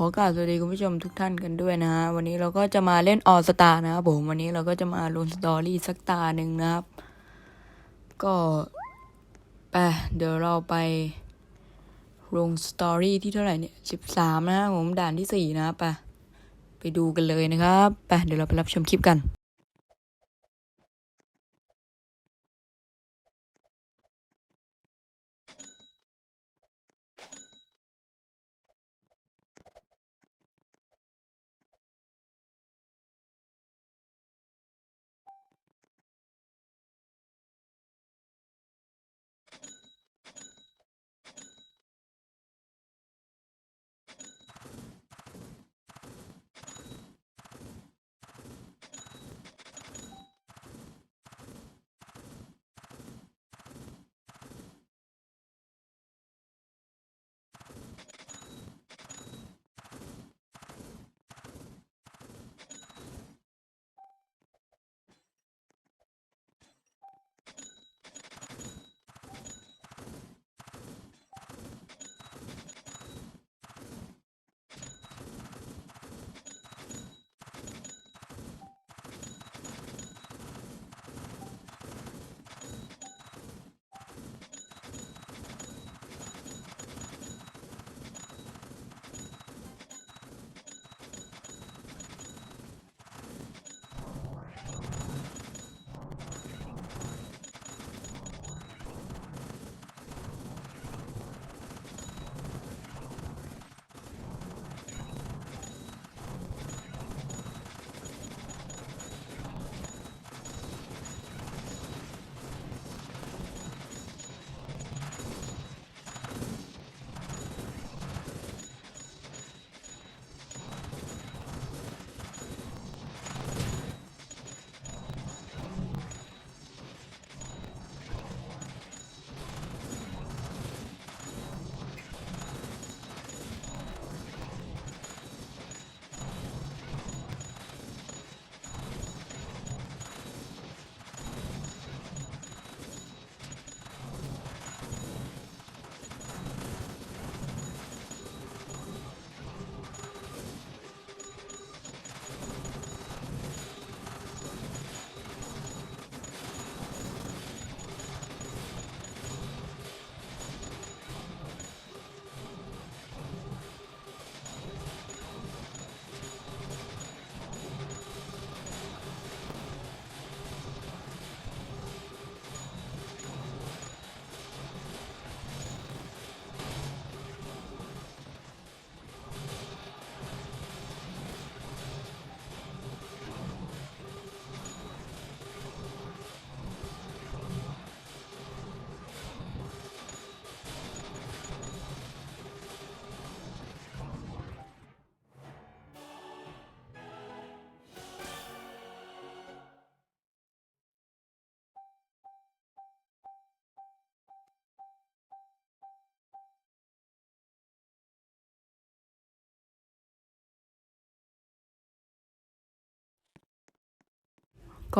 ขอกราบสวัสดีคุณผู้ชมทุกท่านกันด้วยนะฮะวันนี้เราก็จะมาเล่นออสตานะครับผมวันนี้เราก็จะมาลงสตอรี่สักตาหนึ่งนะครับ ก็ไปเดี๋ยวเราไปลงสตอรี่ที่เท่าไหร่เนี่ยสิบสามนะผมด่านที่สี่นะไปไปดูกันเลยนะครับไปเดี๋ยวเราไปรับชมคลิปกัน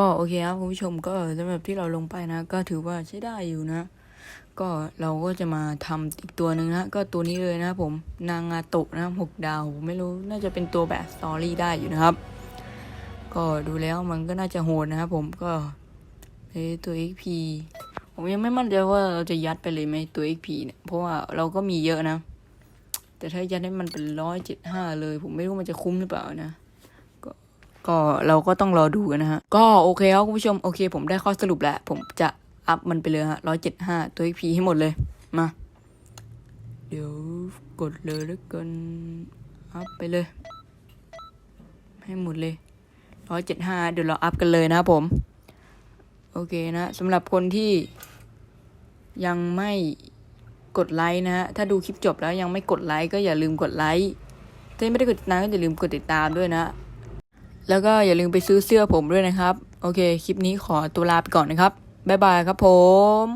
ก็โอเคครับคุณผู้ชมก็สำหรับที่เราลงไปนะ ก็ถือว่าใช้ได้อยู่นะ ก็เราก็จะมาทำอีกตัวหนึ่งนะ ก็ตัวนี้เลยนะผมนางงาโตะนะหกดาวผมไม่รู้น่าจะเป็นตัวแบบสตอรี่ได้อยู่นะครับ ก็ดูแล้วมันก็น่าจะโหดนะครับผมก็เอ้ตัว XP ผมยังไม่มั่นใจว่าเราจะยัดไปเลยไหมตัว XP เนี่ยเพราะว่าเราก็มีเยอะนะ แต่ถ้ายัดให้มันเป็นร้อยเจ็ดห้าเลย ผมไม่รู้มันจะคุ้มหรือเปล่านะ ก็เราก็ต้องรอดูกันนะฮะ ก็โอเคครับคุณผู้ชมโอเค ผมได้ข้อสรุปแล้ว ผมจะอัพมันไปเลยฮะร้อยเจ็ดห้าตัว XP ให้หมดเลย มา เดี๋ยวกดเลยแล้วกันอัพไปเลย ให้หมดเลยร้อยเจ็ดห้าเดี๋ยวเราอัพกันเลยนะครับผม โอเคนะสำหรับคนที่ยังไม่กดไลค์นะฮะ ถ้าดูคลิปจบแล้วยังไม่กดไลค์ก็อย่าลืมกดไลค์ถ้าไม่ได้กดติดตามก็อย่าลืมกดติดตามด้วยนะ แล้วก็อย่าลืมไปซื้อเสื้อผมด้วยนะครับ โอเค คลิปนี้ขอตัวลาไปก่อนนะครับ บ๊ายบายครับผม